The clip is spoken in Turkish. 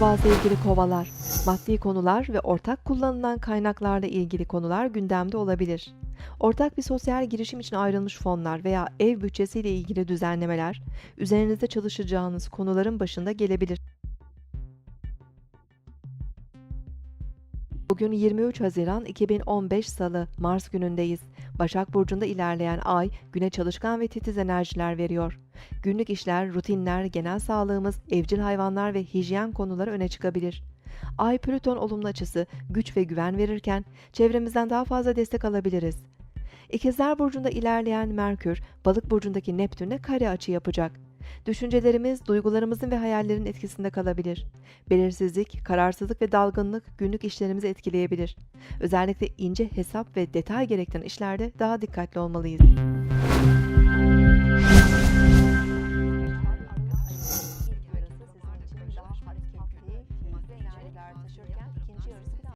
Merhaba sevgili kovalar. Maddi konular ve ortak kullanılan kaynaklarla ilgili konular gündemde olabilir. Ortak bir sosyal girişim için ayrılmış fonlar veya ev bütçesiyle ilgili düzenlemeler, üzerinizde çalışacağınız konuların başında gelebilir. Bugün 23 Haziran 2015 Salı, Mars günündeyiz. Başak Burcu'nda ilerleyen ay, güne çalışkan ve titiz enerjiler veriyor. Günlük işler, rutinler, genel sağlığımız, evcil hayvanlar ve hijyen konuları öne çıkabilir. Ay Plüton olumlu açısı güç ve güven verirken çevremizden daha fazla destek alabiliriz. İkizler Burcu'nda ilerleyen Merkür, Balık Burcu'ndaki Neptün'e kare açı yapacak. Düşüncelerimiz, duygularımızın ve hayallerin etkisinde kalabilir. Belirsizlik, kararsızlık ve dalgınlık günlük işlerimizi etkileyebilir. Özellikle ince hesap ve detay gerektiren işlerde daha dikkatli olmalıyız. Taşırken ikinci yarısı